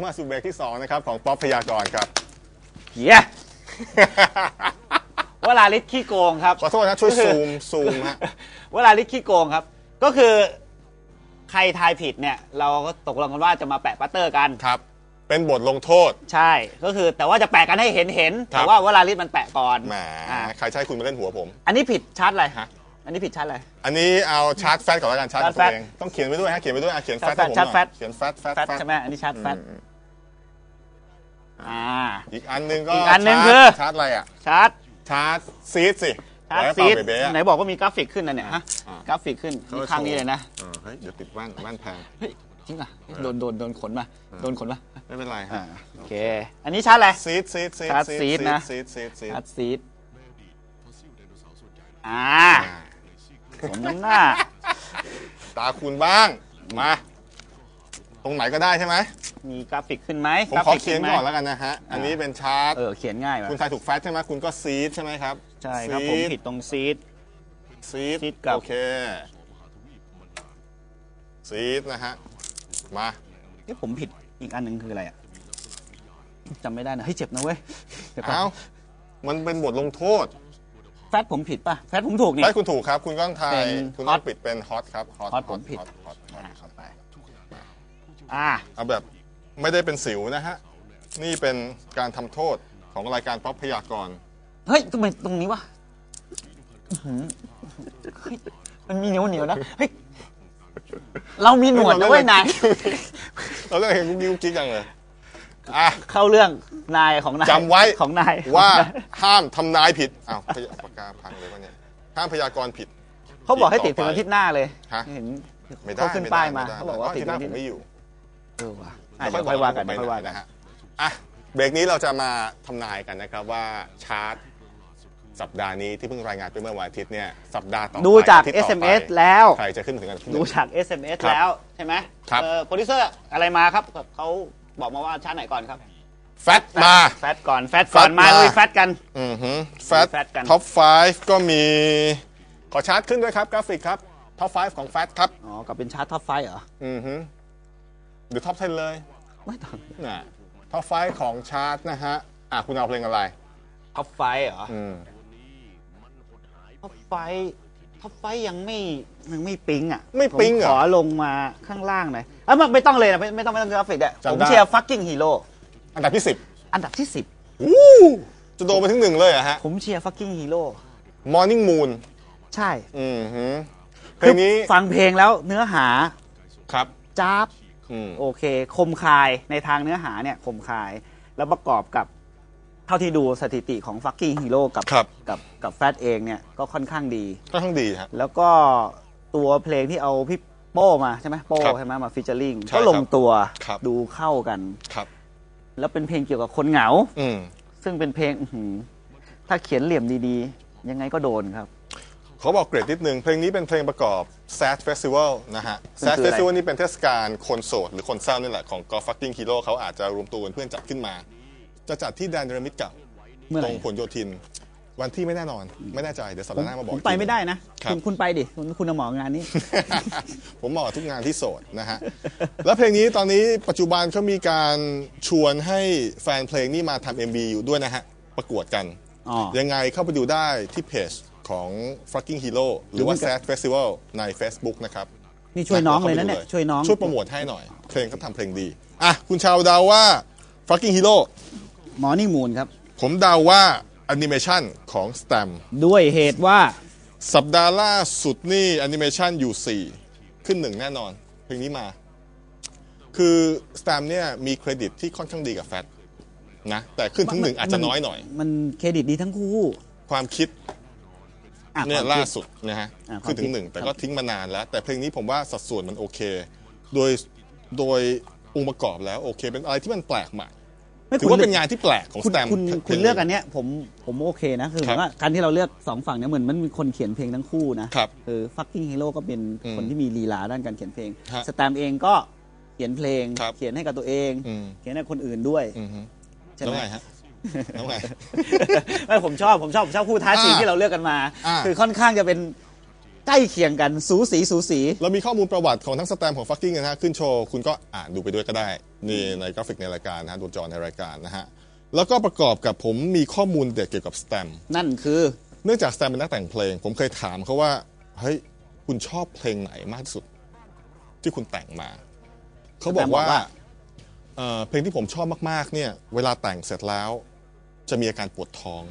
เข้ามาสู่เบรกที่ 2 นะครับ ของป๊อปพยากรณ์ครับ เหี้ยเวลาลิศขี้โกงครับ ขอโทษนะช่วยซูมซูมฮะเวลาลิศขี้โกงครับ ก็คือใครทายผิดเนี่ย เราก็ตกลงกันว่าจะมาแปะปัตเตอร์กัน ครับ เป็นบทลงโทษ ใช่ ก็คือแต่ว่าจะแปะกันให้เห็นเห็นๆครับ แต่ว่าเวลาลิศมันแปะก่อนแหมอ่าใครใช่คุณมาเล่นหัวผม อันนี้ผิดชาร์จอะไรฮะ อันนี้ผิดชาร์จอะไร อันนี้เอาชาร์จแฟตก่อนแล้วกันชาร์จชาร์จตัวเองต้องเขียนไว้ด้วยฮะเขียนไว้ด้วยอะเขียนแฟตให้ผมหชาร์จแฟน่อตยเขียนแฟตแฟตแฟตใช่ไหมอันนี้ชาร์จแฟต อืมอ่า อีกอันหนึงก็อีกอันหนึ่งชาร์จคือชาร์จอะไรอะ ชาร์จชาร์จซีดสิชาร์จไว้ซีดเป่าเบ๋ๆอะ ไหนบอกว่ามีกราฟิกขึ้นนะเนี่ยฮะอ่ากราฟิกขึ้นเขานี่จะข้างโชว์นี้เลยนะเออเฮ้ย เดี๋ยวติดแว่นแว่นแพง เฮ้ยจริงอะโดนโดนโดนขนมาโดนขนมาไม่เป็นไรอ่าฮะโอเค อันนี้ชาร์จอะไร ซีดซีดซีดชาร์จซีดนะ ซีดซีดซีดชาร์จซีดอ่าอ่าสมน้ำหน้า ตาคุณบ้าง มา ตรงไหนก็ได้ใช่ไหมมีกราฟิกขึ้นไหมผมกราขอฟิกเขียนขึ้ไหมก่อนแล้วกันนะฮะ อันนี้เป็นชาร์ตเออเขียนง่ายว่ะคุณทายถูกแฟตใช่ไหมคุณก็ซีดใช่ไหมครับ ใช่ครับ ผมผิดตรงซีดซีดซีดกับโอเคซีดนะฮะ มาเอ้ผมผิดอีกอันหนึ่งคืออะไรอะจำไม่ได้นะเฮ้ยเจ็บนะเว้ยเดี๋ยวก่อนเอ้ามันเป็นบทลงโทษ แฟตผมผิดป่ะ แฟตผมถูกนี่ได้คุณถูกครับ คุณก็ต้องทาเป็ยนคุณฮต้ออตงปิดเป็นฮอตครับฮอตฮอตผมผิดฮ อตฮอตฮอตอ่าเข้าไปอ่าเอาแบบไม่ได้เป็นสิวนะฮะ นี่เป็นการทำโทษของรายการป๊อปพยากรณ์เฮ้ยทำไมตรงนี้วะอื้อหือเฮ้ยมันมีเหนียวเหนียวๆนะเฮ้ยเรามีหนวดนะเว้ยนายเราเรื่องเห็นกุ๊กกิ๊กกุ๊กกิ๊กจังเลยอะ เข้าเรื่องนายของนายจำไว้ ของนายว่าห้ามทำนายผิดอ้าวพยาปากกาพังเลยวะเนี่ยห้ามพยากรณ์ผิด เขาบอกให้ติดต่ถึอไปงอาทิตย์หน้าเลยฮะ เห็นไม่ได้เขาขึ้นไม่ได้ป้ายมาไได้เขาบอกว่าพระติดที่หน้าถึผงมไม่อยู่ เออว่ะอะเดี๋ยวค่อยว่ากันเดี๋ยวค่อยว่ากันนะฮะอะเบรกนี้เราจะมาทำนายกันนะครับว่าชาร์ตสัปดาห์นี้ที่เพิ่งรายงานไปเมื่อวันอาทิตย์เนี่ยสัปดาห์ต่อไปดูจากอทิตย์ต่อไป SMS แล้ว ใครจะขึ้นมาถึงอันดับที่หดูนึ่ง จาก SMS ครับแล้ว ใช่ไหมครับเออโปรดิวเซอร์อะไรมาครับเขาบอกมาว่าชาร์จไหนก่อนครับแฟตมา แฟตก่อนแฟตก่อน แฟตมา มาลุยแฟตกัน อือฮึแฟตแฟตกัน ท็อป 5 ก็มี ขอชาร์ตขึ้นด้วยครับ กราฟิกครับ ท็อป 5 ของแฟตครับ อ๋อกับเป็นชาร์จท็อปไฟเหรอ อือฮึ หรือท็อป10เลยไม่ต้องน่ะท็อป5ของชาร์ตนะฮะ อะ คุณเอาเพลงอะไร ท็อปไฟเหรอ อืม ท็อปไฟท็อปไฟยังไม่ยังไม่ปิ๊งอะไม่ปิ๊งเหรอผมขอลงมาข้างล่างหน่อยเอ้ยไม่ไม่ต้องเลยนะไม่ไม่ต้องไม่ต้องกราฟิกอะจำผมได้เชียร์ฟักกิ้งฮีโร่อันดับที่10อันดับที่ อู้จะโดนไปถึงหนึ่งเลยเหรอะฮะ 10 ผมเชียร์ฟักกิ้งฮีโร่ Morning Moon ใช่ อือฮึเพลงนี้คือฟังเพลงแล้วเนื้อหาครับ จ้าบอืม โอเค คมคายในทางเนื้อหาเนี่ยคมคาย แล้วประกอบกับเท่าที่ดูสถิติของ fucking hero กับครับ กับกับแฟตเองเนี่ยก็ค่อนข้างดี ค่อนข้างดีฮะ แล้วก็ตัวเพลงที่เอาพี่โป้มาใช่ไหมโป้ครับใช่ไหมมาฟิชเชอร์ลิงใช่ก็ลงตัวครับ ดูเข้ากัน ครับ แล้วเป็นเพลงเกี่ยวกับคนเหงา อืมซึ่งเป็นเพลงอื้อหือถ้าเขียนเหลี่ยมดีๆ ยังไงก็โดนครับเขาบอกเกรดนิดนึง เพลงนี้เป็นเพลงประกอบ Sad Festival นะฮะมัน Sad คืออะไร Festival นี่เป็นเทศกาลคนโสด หรือคนเศร้านี่แหละ ของ Golf Fucking Hero เขาอาจจะรวมตัวกันเพื่อนจัดขึ้นมา จะจัดที่แดนเดรมิดเก่าเมื่อไหตร่ รงผลโยธิน วันที่ไม่แน่นอน ไม่แน่ใจ เดี๋ยวสัปผมดาห์หน้ามาบอกผมอีกไปที ไม่ได้นะ ครับ คุณคุณไปดิ คุณคุณเอาหมองานนี้ ผมเหมาะกับทุกงานที่โสดนะฮะ แล้วเพลงนี้ตอนนี้ปัจจุบันเขามีการชวนให้แฟนเพลงนี่มาทำ MV อยู่ด้วยนะฮะ ประกวดกัน อ๋อ ยังไงเข้าไปดูได้ที่เพจ ของ fucking hero หรือว่าหรือว่า sad festival ใน Facebook นะครับนี่ช่วยน้องเลยนะข้าไปเนี่ยดูช่วยน้องช่วยโปรโมทให้หน่อย เพลงเขาทำเพลงดี อะ คุณชาวเดาว่า fucking hero หมอนี่มูลครับ ผมเดาว่าแอนิเมชันของ Stam ด้วยเหตุว่าสัปดาห์ล่าสุดนี่แอนิเมชันอยู่ 4 ขึ้นหนึ่งแน่นอน เพลงนี้มา คือ Stam เนี่ยมีเครดิตที่ค่อนข้างดีกับแฟตนะแต่ขึ้นถึงหนึ่งอาจจะน้อยหน่อย มันเครดิตดีทั้งคู่ ความคิด อะเนี่ยควมล่าคิดสุดนะฮะอ่าขึ้นถึความคิงดหนึ่ง แต่ครับก็ทิ้งมานานแล้ว แต่เพลงนี้ผมว่าสัดส่วนมันโอเค โดยโดยองค์ประกอบแล้วโอเค เป็นอะไรที่มันแปลกใหม่ไม่ถือว่าเป็นงานที่แปลกของคุสณแตม คุณคุณเลือกอันเนี้ยผมผมโอเคนะ คือหครัมายบว่าการที่เราเลือกสองฝั่งเนี่ยเหมือนมันมีคนเขียนเพลงทั้งคู่นะครับคือ fucking hero ก็เป็นอืมคนที่มีลีลาด้านการเขียนเพลง ฮะสแตมเองก็เขียนเพลง ครับเขียนให้กับตัวเอง อืม เขียนให้คนอื่นด้วยอือฮึ ใช่แล้วไหมไงฮะ แล้วไง ไม่ผมชอบผมชอบผมชอบคู่ท้าชิงอ่าที่เราเลือกกันมา อ่า คือค่อนข้างจะเป็นใกล้เคียงกันสูสีสูสี เรามีข้อมูลประวัติของทั้งสแตมของฟักกิ้งนะฮะขึ้นโชว์ คุณก็อ่านดูไปด้วยก็ได้ นี่ในกราฟิกในรายการนะฮะดูจอในรายการนะฮะ แล้วก็ประกอบกับผมมีข้อมูลเด็ดเกี่ยวกับสแตมนั่นคือเนื่องจากสแตมเป็นนักแต่งเพลง ผมเคยถามเขาว่า เฮ้ย คุณชอบเพลงไหนมากที่สุด ที่คุณแต่งมา เขาบอกว่าสแตมบอกว่าเอ่อเพลงที่ผมชอบมากๆเนี่ย เวลาแต่งเสร็จแล้ว จะมีอาการปวดท้อง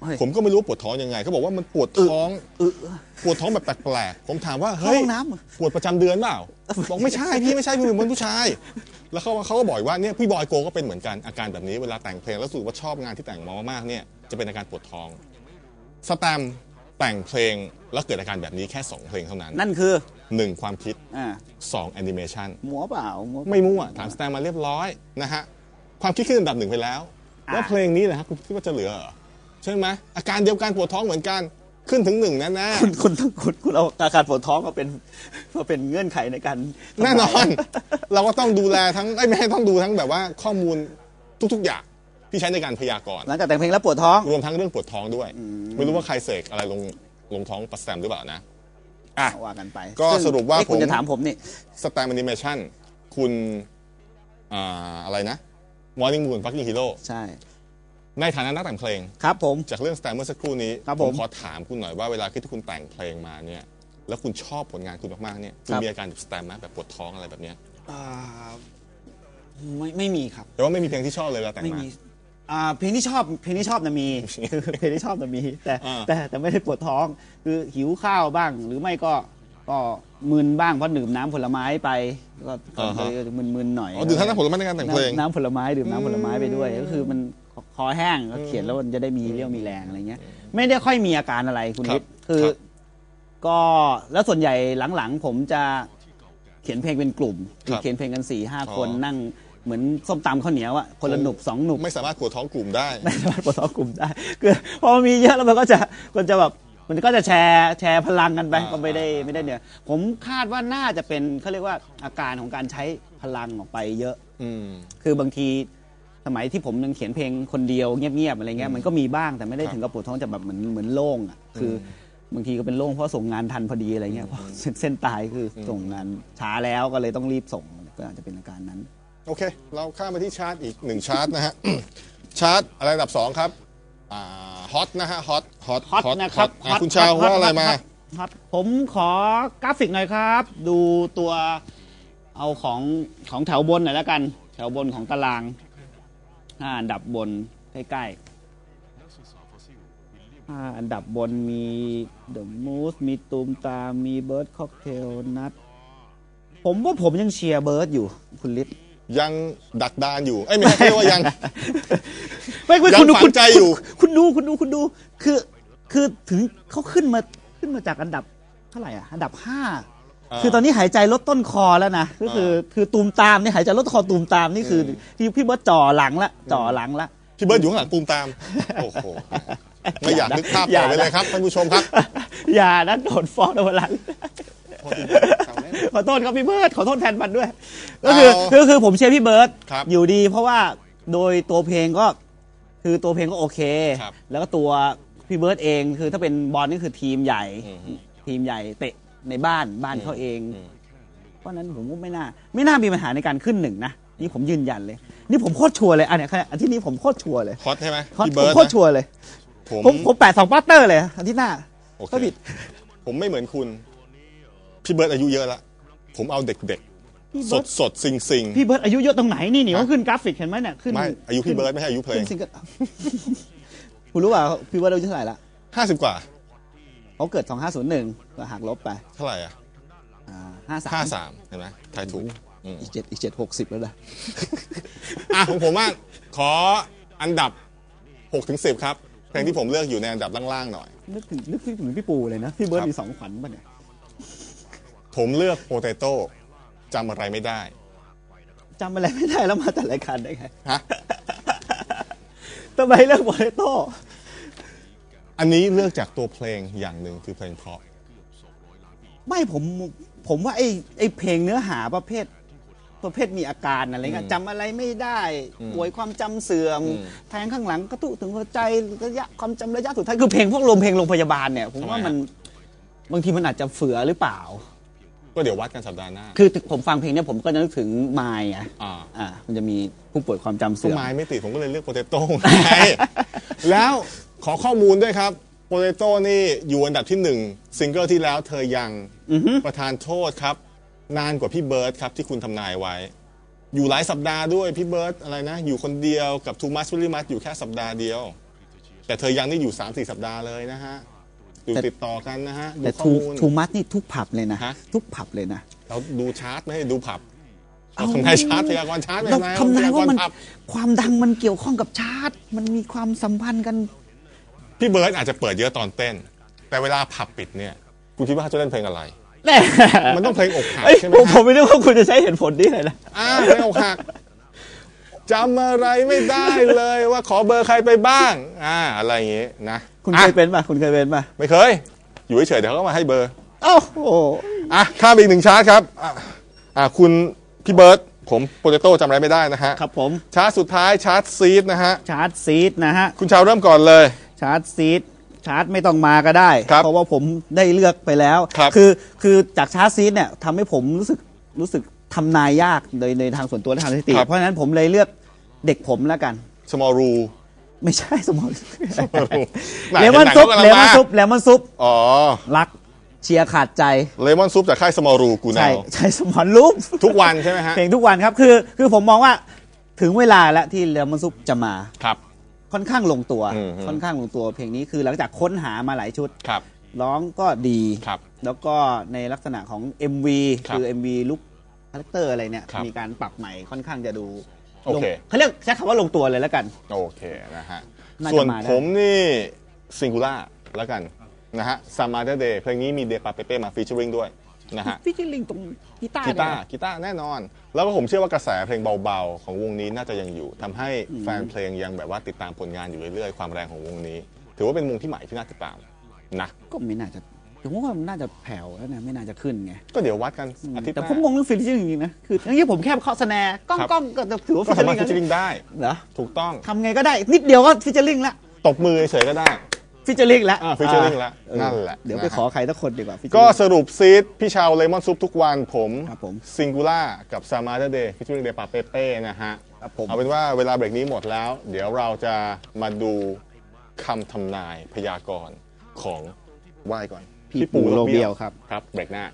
เฮ้ยผมก็ไม่รู้ว่าปวดท้องยังไงเขาบอกว่ามันปวดท้องเออ ปวดท้องแบบแปลกๆผมถามว่าเข้าเฮ้ยห้องน้ำเหรอ ปวดประจำเดือนเปล่าบอกไม่ใช่พี่ไม่ใช่พี่เป็นผู้ชาย แล้วเขาเขาก็บอกว่าเนี่ยพี่บอยโกก็เป็นเหมือนกันอาการแบบนี้เวลาแต่งเพลงแล้วรู้สึกว่าชอบงานที่แต่งมามากๆเนี่ยจะเป็นอาการปวดท้องสแตมป์แต่งเพลงแล้วเกิดอาการแบบนี้แค่2เพลงเท่านั้นนั่นคือ หนึ่งความคิดอ่า2แอนิเมชัน หมัวเปล่าหมัวไม่มั่วถามสแตมป์มาเรียบร้อยนะฮะ ความคิดขึ้นอันดับหนึ่งไปแล้วอะแล้วเพลงนี้แหละครับคุณคิดว่าจะเหลือเหรอใช่ไหมอาการเดียวกันปวดท้องเหมือนกันขึ้นถึงหนึ่งแน่ๆคุณคุณต้องคุณคุณเอาอาการปวดท้องมาเป็นมาเป็นเงื่อนไขในการแน่นอน เราก็ต้องดูแลทั้งไอ้ยไม่ให้ต้องดูทั้งแบบว่าข้อมูลทุกๆอย่างที่ใช้ในการพยากรณ์หลังจากแต่งเพลงแล้วปวดท้อง รวมทั้งเรื่องปวดท้องด้วย ไม่รู้ว่าใครเสกอะไรลงลงท้องปัสแตมหรือเปล่านะอะว่ากันไปก็ซึ่งสรุปว่าเอ๊ะคุณผมจะถามผมนี่ สแตมแอนิเมชันคุณอ่าอะไรนะ Morning Moon Fucking Hero ใช่ ในฐานะนักแต่งเพลง ครับผม จากเรื่องสแตมเมื่อสักครู่นี้ครับผผมม ขอถามคุณหน่อยว่าเวลาที่คุณแต่งเพลงมาเนี่ย แล้วคุณชอบผลงานคุณมากๆเนี่ยคุณครับ มีอาการแบบสแตมไหมแบบปวดท้องอะไรแบบเนี้ยอ่าไม่ไม่มีครับ แต่ว่าไม่มีเพลงที่ชอบเลยเวลาแต่งไม่มา มีอ่าเพลงที่ชอบเพลงที่ชอบนะมี คือเพลงที่ชอบนะมี แต่อ่าแต่แต่ไม่ได้ปวดท้อง คือหิวข้าวบ้าง หรือไม่ก็ ก็มึนบ้างเพราะดื่มน้ำผลไม้ไปก็ก็เลยมึนๆหน่อยอ๋อดื่มทั้งน้ำผลไม้ในการแต่งเพลง น้ำน้ำผลไม้ดื่มน้ำผลไม้ไปด้วย ก็คือมันคอแห้งก็เขียนแล้วมันจะได้มีเรี่ยวมีแรงอะไรเงี้ย ไม่ได้ค่อยมีอาการอะไรคุณครับวิทย์คือ ครับ ก็แล้วส่วนใหญ่หลังๆ ผมจะเขียนเพลงเป็นกลุ่มครับเขียนเพลงกันสี่ห้าอ๋อ คนนั่งเหมือนส้มตำข้าวเหนียวอะคนละหนุบสองหนุบ ไม่สามารถปวดท้องกลุ่มได้ ไม่สามารถปลดล็อกกลุ่มได้คือพอมันมีเยอะแล้วมันก็จะมันจะแบบ มันก็จะแชร์แชร์พลังกันไปอ่าก็ไม่ได้ไม่ได้เนี่ยผมคาดว่าน่าจะเป็นเขาเรียกว่าอาการของการใช้พลังออกไปเยอะอืมคือบางทีสมัยที่ผมยังเขียนเพลงคนเดียวเงียบๆอะไรเงี้ยมันก็มีบ้างแต่ไม่ได้ครับถึงกับปวดท้องจะแบบเหมือนเหมือนโล่งอะคืออบางทีก็เป็นโล่งเพราะส่งงานทันพอดีอะไรเงี้ยเพราะเส้นเส้นตายคืออส่งงานช้าแล้วก็เลยต้องรีบส่งก็อาจจะเป็นอาการนั้น โอเค เราข้ามไปที่ชาร์ตอีกหนึ่งชาร์ตนะฮะชาร์ตอะไรอันดับสองครับอ่า ฮอตนะฮะฮอตฮอตฮอตนะครับอะคุณชาวว่าอะไรมาฮอตผมขอกราฟิกหน่อยครับ ดูตัวเอาของของแถวบนหน่อยแล้วกัน แถวบนของตารางห้าอันดับบนใกล้ๆห้าอันดับบนมีเดอะมูสมีตูมตามมีเบิร์ดค็อกเทลนัทผมว่าผมยังเชียร์เบิร์ดอยู่ คุณลิศ ยังดักดานอยู่เอ้ยไม่ใช่เรียกว่ายัง ไม่ไม่ยังคุณดูฝังคุณใจอยู่คุณดูคุณดูคุณดู คือ คือถึงเขาขึ้นมาขึ้นมาจากอันดับเท่าไหร่อะอันดับห้าอ่าคือตอนนี้หายใจลดต้นคอแล้วนะก็คือคือตูมตามนี่หายใจลดคอตูมตามนี่คือที่พี่เบิร์ตจ่อหลังละจ่อหลังละพี่เบิร์ดอยู่ข้างหลังปูมตาม โอ้โหไม่อยากนึกภาพต่อไปเลยครับท่านผู้ชมครับ อย่านะโดนฟ้องในวันหลัง ขอโทษครับพี่เบิร์ตขอโทษแทนมันด้วย ก็คือเอาคือคือผมเชียร์พี่เบิร์ตครับอยู่ดี เพราะว่าโดยตัวเพลงก็คือตัวเพลงก็โอเค ครับ แล้วก็ตัวพี่เบิร์ตเองคือถ้าเป็นบอลนี่คือทีมใหญ่ อือฮึทีมใหญ่เตะในบ้านบ้านเขาเอง อืม เพราะฉะนั้นผมก็ไม่น่า ไม่น่ามีปัญหาในการขึ้นหนึ่งนะนี่ผมยืนยันเลย นี่ผมโคตรชัวร์เลยอันเนี้ยอันที่นี้ผมโคตรชัวร์เลยฮอตใช่ไหมเพราะพี่ผเบิมร์ดโคตรชัวร์เลย ผม ผมผมแปดสองปัตเตอร์เลยอาทิตย์หน้าโอเค ก็ผิด ผมไม่เหมือนคุณ พี่เบิร์ดอายุเยอะละ ผมเอาเด็กพี่ๆสเบิร์ดตสดๆซิงซิงพี่เบิร์ตอายุเยอะตรงไหนนี่นี่ฮะเขาขึ้นกราฟิกเห็นไหมเนี่ยขึ้นไม่อายุพี่เบิร์ดไม่ใช่อายุเพลงขึ้นซิงเกิล คุณรู้ป่าพี่เบิร์ตอายุเท่าไหร่ละห้าสิบกว่าเขาเกิด 2501ก็หักลบไปเท่าไหร่อะอ่าห้า53สามเห็นไหมทายถูกอืมอีกเจ็ดอีกเจ็ดหกสิบแล้วนะอะของผมว่าขออันดับ6ถึง10 ครับ เพลงที่ผมเลือกอยู่ในอันดับล่างๆหน่อย นึกถึงนึกถึงพี่ปูเลยนะ พี่เบิร์ตมีสองขวัญป่ะเนี่ย ผมเลือกโปเตโต้จำอะไรไม่ได้ จำอะไรไม่ได้แล้วมาจัดรายการได้ไงฮะ ทำไมเลือกโบเลโต้อันนี้เลือกจากตัวเพลงอย่างหนึ่งคือเพลงเพราะ ไม่ผมผมว่าไอ้ไอ้เพลงเนื้อหาประเภท ประเภทมีอาการอะไรเงี้ยอืมจำอะไรไม่ได้อืมป่วยความจำเสื่อมอืมแทงข้างหลังกระตุกถึงหัวใจระยะความจำระยะสุดท้ายคือเพลงพวกลมเพลงโรงพยาบาลเนี่ยผมว่าทำไมฮะ มันบางทีมันอาจจะเฝือหรือเปล่า ก็เดี๋ยววัดกันสัปดาห์หน้า คือผมฟังเพลงเนี้ยผมก็นึกถึงมายไงอ่า อ่ามันจะมีผู้ป่วยความจำต้เสื่นอมไม้ไม่ติดผมก็เลยเลือกโปเตโต้ไง แล้วขอข้อมูลด้วยครับโปเตโต้นี่อยู่อันดับที่หนึ่งซิงเกิลที่แล้วเธอยังอือฮึประธานโทษครับ นานกว่าพี่เบิร์ดครับที่คุณทำนายไว้ อยู่หลายสัปดาห์ด้วยพี่เบิร์ดอะไรนะ อยู่คนเดียวกับทูมัสวิลลิมัสอยู่แค่สัปดาห์เดียว แต่เธอยังนี่อยู่3 4สัปดาห์เลยนะฮะ อยู่ติดต่อกันนะฮะดูแต่ข้อทูมูล ทูมัสนี่ทุกผับเลยนะ ฮะ ทุกผับเลยนะ เราดูชาร์ตไม่ให้ดูผับเอ้าเราทำนายชาร์ตพยากรณ์ชาร์ตไปเราทำนายทำนายว่ามันพกรณ์ผับความดังมันเกี่ยวข้องกับชาติ มันมีความสัมพันธ์กันพี่เบิร์ดอาจจะเปิดเยอะตอนเต้น แต่เวลาผับปิดเนี่ยคุณคิดว่าเขาจะเล่นเพลงอะไร แน่มันต้องเพลงอกหักเอ้ยใช่ไหมผมฮะ ผมไม่ได้ว่าคุณจะใช้เหตุผลนี้เลยนะ อ้าวเพลงอกหักจำอะไรไม่ได้เลยว่าขอเบอร์ใครไปบ้าง อ่า อะไรอย่างงี้นะ คุณอะเคยเป็นป่ะคุณเคยเป็นป่ะไม่เคย อยู่เฉยๆเดี๋ยวเขาก็มาให้เบอร์โอ้โหอะข้ามไปอีกหนึ่งชาร์ตครับอะอะคุณพี่เบิร์ดผมโปเตโต้จำอะไรไม่ได้นะฮะครับผมชาร์ตสุดท้ายชาร์ตซีดนะฮะชาร์จซีดนะฮะคุณชาวเริ่มก่อนเลย ชาร์จซีดชาร์จไม่ต้องมาก็ได้ ครับเพราะว่าผมได้เลือกไปแล้วครับ อคือจากชาร์จซีดเนี่ยทำให้ผมรู้สึกรู้สึกทำนายยากโดยในทางส่วนตัวและทางสถิติ ครับ เพราะฉะนั้นผมเลยเลือกเด็กผมแล้วกัน small rule ไม่ใช่สมองไหนเลมอนไหนซุปเขากำลังเลมอนมาซุปเลมอนซุปอ๋อรักเชียร์ขาดใจเลมอนซุปจากค่าย small rule กูแนใช่วใช่สมอนรูปทุกวันใช่ไหมฮะเพลงทุกวันครับคือ คือผมมองว่าถึงเวลาแล้วที่เลมอนซุปจะมาครับ ค่อนข้างลงตัวอืมค่อนข้างลงตัว เพลงนี้คือหลังจากค้นหามาหลายชุดครับร้องก็ดีครับ แล้วก็ในลักษณะของ MV ครับคือ MV ลุคคาแรคเตอร์อะไรเนี่ยครับมีการปรับใหม่ค่อนข้างจะดู โอเคลงเขาเรียกใช้คำว่าลงตัวเลยแล้วกัน โอเคนะฮะ น่าจะส่วนมาได้ ผมนี่ซิงคูล่าแล้วกันนะฮะซามาเดเดย์เพลงนี้มีเดปาเปเป้มาฟีเจอริงด้วยนะฮะพี่จิลิงตรงกีตาร์กีตาร์เนี่ยกีตาร์แน่นอน แล้วก็ผมเชื่อว่ากระแสเพลงเบาๆ ของวงนี้น่าจะยังอยู่ทำให้แฟนเพลงยังแบบว่าติดตามผลงานอยู่เรื่อยๆ ความแรงของวงนี้ ถือว่าเป็นวงที่ใหม่ที่น่าติดตามนะ ก็ไม่น่าจะ ผมว่ามันน่าจะแผ่วแล้วนะไม่น่าจะขึ้นไงก็เดี๋ยววัดกันอาทิตย์หแต่น้าผมงงเรื่องฟิลลิ่งจริงๆนะคืออย่างนี้ผมแค่เคาะสแนร์ก้องครับก้องก็ถือว่าก็ฟิชเชอสามารถร์ฟีเจอลิริงงได้ เหรอถูกต้องทำไงก็ได้นิดเดียวก็ฟิชเชอร์ลิงละตบมือเฉยๆก็ได้ ฟิชเชอร์ลิงละอ่า featuring ละเออนั่นแหละเดี๋ยวไปนะฮะ ขอใครสักคนดีกว่า featuring ก็สรุปซีดพี่ชาวเลมอนซุปทุกวันผมครับผม ซิงคูล่ากับซามาเดเดย์ฟิชเชอริงเดปาเปเป้นะฮะ ครับผม เอาเป็นว่าเวลาเบรกนี้หมดแล้ว เดี๋ยวเราจะมาดูคำทำนายพยากรณ์ของไหว้ก่อน พี่ปู่โรเบียวครับครับเบรกหน้า